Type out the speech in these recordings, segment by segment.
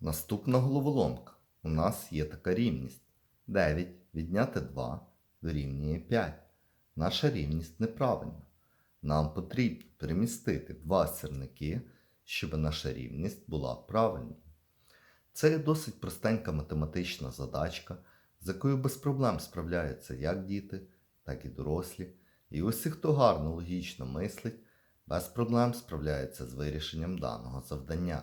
Наступна головоломка. У нас є така рівність. 9 відняти 2 дорівнює 5. Наша рівність неправильна. Нам потрібно перемістити два сірники, щоб наша рівність була правильною. Це досить простенька математична задачка, з якою без проблем справляються як діти, так і дорослі. І усі, хто гарно логічно мислить, без проблем справляється з вирішенням даного завдання.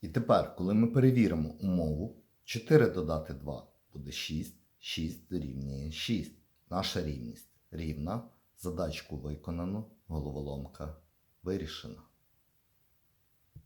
І тепер, коли ми перевіримо умову, 4 додати 2 буде 6, 6 дорівнює 6. Наша рівність рівна. Задачку виконано, головоломка вирішена.